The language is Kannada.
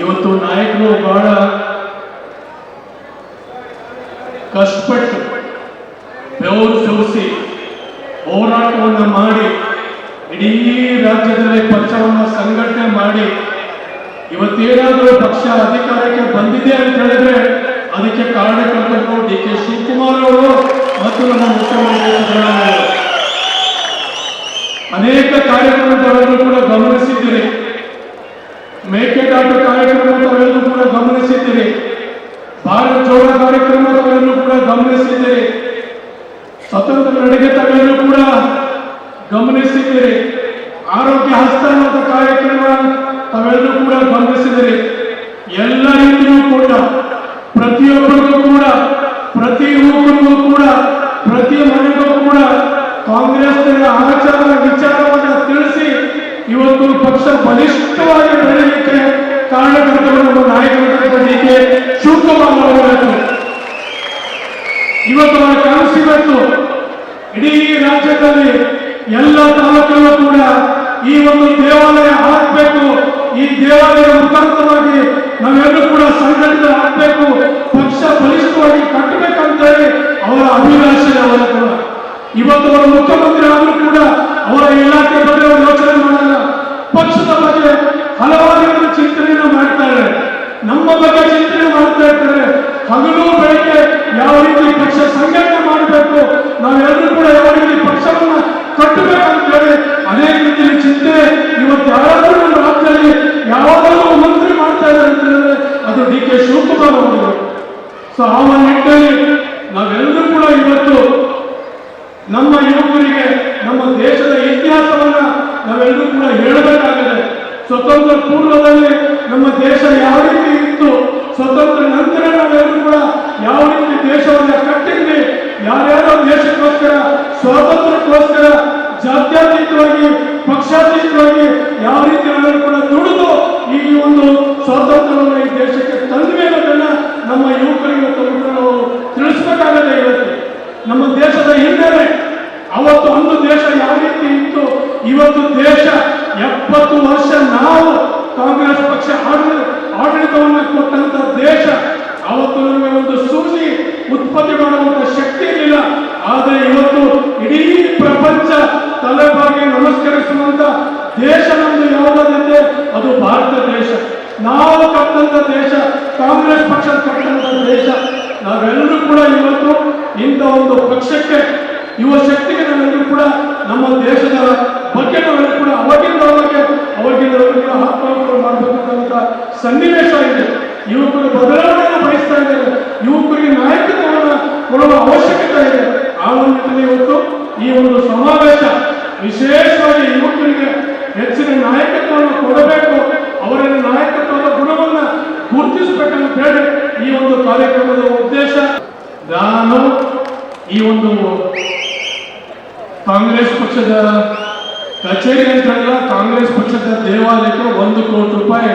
ಇವತ್ತು ನಾಯಕರು ಬಹಳ ಕಷ್ಟಪಟ್ಟು ಬೆವರು ಹೋರಾಟವನ್ನು ಮಾಡಿ ಇಡೀ ರಾಜ್ಯದಲ್ಲಿ ಪಕ್ಷವನ್ನು ಸಂಘಟನೆ ಮಾಡಿ ಇವತ್ತೇನಾದರೂ ಪಕ್ಷ ಅಧಿಕಾರಕ್ಕೆ ಬಂದಿದೆ ಅಂತ ಹೇಳಿದ್ರೆ ಅದಕ್ಕೆ ಕಾರಣಕರ್ತರು ಡಿ ಕೆ ಶಿವಕುಮಾರ್ ಅವರು ಮತ್ತು ನಮ್ಮ ಮುಖ್ಯಮಂತ್ರಿ ಅನೇಕ ಕಾರ್ಯಕ್ರಮಗಳನ್ನು ಕೂಡ ಗಮನಿಸಿದ್ದೀರಿ ಮೇಕೆದಾಟು ಕಾರ್ಯಕ್ರಮ ತಾವೆಲ್ಲರೂ ಕೂಡ ಗಮನಿಸಿದ್ದೀರಿ ಭಾರತ್ ಜೋಡ ಕಾರ್ಯಕ್ರಮ ತಾವೆಲ್ಲರೂ ಕೂಡ ಗಮನಿಸಿದ್ದೀರಿ ಸ್ವತಂತ್ರ ನಡಿಗೆ ತಾವೆಲ್ಲರೂ ಕೂಡ ಗಮನಿಸಿದ್ದೀರಿ ಆರೋಗ್ಯ ಹಸ್ತ ಕಾರ್ಯಕ್ರಮ ತಾವೆಲ್ಲರೂ ಕೂಡ ಗಮನಿಸಿದ್ದೀರಿ ಎಲ್ಲ ರೀತಿಯೂ ಕೂಡ, ಪ್ರತಿಯೊಬ್ಬರಿಗೂ ಕೂಡ, ಪ್ರತಿ ಕೂಡ, ಪ್ರತಿ ಮನೆಗೂ ಕೂಡ ಕಾಂಗ್ರೆಸ್ ಆಚಾರ ವಿಚಾರವನ್ನು ತಿಳಿಸಿ ಇವತ್ತು ಪಕ್ಷ ಬಲಿಷ್ಠವಾಗಿ ಬೆಳೆಯಲಿಕ್ಕೆ ಕಾರಣಕರ್ತರು ಡಿ ಅವರು ಇವತ್ತು ಅವರ ಕನಸು ಇವತ್ತು ಇಡೀ ರಾಜ್ಯದಲ್ಲಿ ಎಲ್ಲ ತಾಲೂಕಲ್ಲೂ ಕೂಡ ಈ ಒಂದು ದೇವಾಲಯ ಆಗಬೇಕು ಈ ದೇವಾಲಯ ಮುಖಾಂತರವಾಗಿ ನಾವೆಲ್ಲರೂ ಕೂಡ ಸಂಘಟಿತ ಆಗಬೇಕು, ಪಕ್ಷ ಬಲಿಷ್ಠವಾಗಿ ಕಟ್ಟಬೇಕಂತೇಳಿ ಅವರ ಅಭಿಲಾಷೆ ಅವರ ಕೂಡ. ಇವತ್ತು ಅವರು ಮುಖ್ಯಮಂತ್ರಿ ಆದರೂ ಕೂಡ ಅವರ ಇಲಾಖೆ ಬಗ್ಗೆ ಯೋಚನೆ ಮಾಡಲ್ಲ. ಪಕ್ಷದ ಬಗ್ಗೆ ಹಲವಾರು ಚಿಂತನೆಯನ್ನು ಮಾಡ್ತಾರೆ ನಮ್ಮ ಬಗ್ಗೆ ಚಿಂತನೆ ಮಾಡ್ತಾ ಇರ್ತಾರೆ. ಹಗಲು, ಬೆಳಗ್ಗೆ ಯಾವ ರೀತಿ ಪಕ್ಷ ಸಂಘಟನೆ ಮಾಡಬೇಕು ಸೊ ಆ ನಾವೆಲ್ಲರೂ ಕೂಡ ಇವತ್ತು ನಮ್ಮ ಯುವಕರಿಗೆ, ನಮ್ಮ ದೇಶದ ಇತಿಹಾಸವನ್ನ ನಾವೆಲ್ಲರೂ ಕೂಡ ಹೇಳಬೇಕಾಗಿದೆ. ಸ್ವತಂತ್ರ ಪೂರ್ವದಲ್ಲಿ ನಮ್ಮ ದೇಶ ಯಾವ ರೀತಿ ಇತ್ತು, ಸ್ವತಂತ್ರ ನಂತರ ನಾವೆಲ್ಲರೂ ಕೂಡ ಯಾವ ರೀತಿ ದೇಶವನ್ನ ಕಟ್ಟಿದ್ವಿ, ಯಾರ್ಯಾರೋ ದೇಶಕ್ಕೋಸ್ಕರ, ಸ್ವಾತಂತ್ರ್ಯಕ್ಕೋಸ್ಕರ, ಜಾತ್ಯತೀತವಾಗಿ, ಪಕ್ಷಾತೀತವಾಗಿ ಯಾವ ರೀತಿ ಕೂಡ ದುಡಿದು ಈ ಒಂದು ಸ್ವಾತಂತ್ರ್ಯವನ್ನು ಈ ದೇಶಕ್ಕೆ ತಂದ್ವಿ ಅನ್ನೋದನ್ನ ನಮ್ಮ ಯುವಕರಿಗೆ ಇವತ್ತು ನಾವು ತಿಳಿಸ್ಬೇಕಾಗದೆ ಇವತ್ತು ನಮ್ಮ ದೇಶದ ಹಿನ್ನೆಲೆ ಅವತ್ತು ಒಂದು ದೇಶ ಯಾವ ರೀತಿ ಇತ್ತು ಇವತ್ತು ದೇಶ ಎಪ್ಪತ್ತು ವರ್ಷ ನಾವು ಕಾಂಗ್ರೆಸ್ ಪಕ್ಷ ಆಡಳಿತ ಆಡಳಿತವನ್ನು ಕೊಟ್ಟಂತ ದೇಶ ಅವತ್ತು ನಮಗೆ ಒಂದು ಸೂಜಿ ಉತ್ಪತ್ತಿ ಮಾಡುವಂತ ಶಕ್ತಿ ಇರಲಿಲ್ಲ. ಆದರೆ ಇವತ್ತು ಇಡೀ ಪ್ರಪಂಚ ತಲೆಬಾಗಿ ನಮಸ್ಕರಿಸುವಂತ ದೇಶ ನಮ್ದು ಯಾವುದಾದ್ರೆ ಅದು ಭಾರತ ದೇಶ. ನಾವು ಕಟ್ಟಂತ ದೇಶ, ಕಾಂಗ್ರೆಸ್ ಪಕ್ಷ ಕಟ್ಟಂತ ದೇಶ. ನಾವೆಲ್ಲರೂ ಕೂಡ ಇವತ್ತು ಇಂಥ ಒಂದು ಪಕ್ಷಕ್ಕೆ, ಯುವ ಶಕ್ತಿಗೆ ನಾವೆಲ್ಲರೂ ಕೂಡ ನಮ್ಮ ದೇಶದ ಬಗ್ಗೆ ನಾವೆಲ್ಲರೂ ಕೂಡ ಅವಾಗಿಂದ ಅವಾಗ ಅವಾಗಿಂದ ಅವಾಗ ಕೂಡ ಆತ್ಮಾರ್ಪಣೆ ಮಾಡಬೇಕಂತ ಸನ್ನಿವೇಶ ಇದೆ. ಯುವಕರು ಬದಲಾವಣೆಯನ್ನು ಬಯಸ್ತಾ ಇದ್ದಾರೆ. ಯುವಕರಿಗೆ ನಾಯಕತ್ವವನ್ನು ಕೊಡುವ ಅವಶ್ಯಕತೆ ಇದೆ. ಆ ಒಂದು ನಿಟ್ಟಿನಲ್ಲಿ ಇವತ್ತು ಈ ಒಂದು ಸಮಾವೇಶ ವಿಶೇಷವಾಗಿ ಯುವಕರಿಗೆ ಹೆಚ್ಚಿನ ನಾಯಕತ್ವವನ್ನು ಕೊಡಬೇಕು. ಅವರ ನಾಯಕತ್ವದ ಗುಣವನ್ನ ಗುರುತಿಸಬೇಕಂತ ಹೇಳಿ ಈ ಒಂದು ಕಾರ್ಯಕ್ರಮದ ಉದ್ದೇಶ. ನಾನು ಈ ಒಂದು ಕಾಂಗ್ರೆಸ್ ಪಕ್ಷದ ಕಚೇರಿ ಅಂತ ಕಾಂಗ್ರೆಸ್ ಪಕ್ಷದ ದೇವಾಲಯಕ್ಕೆ ಒಂದು ಕೋಟಿ ರೂಪಾಯಿ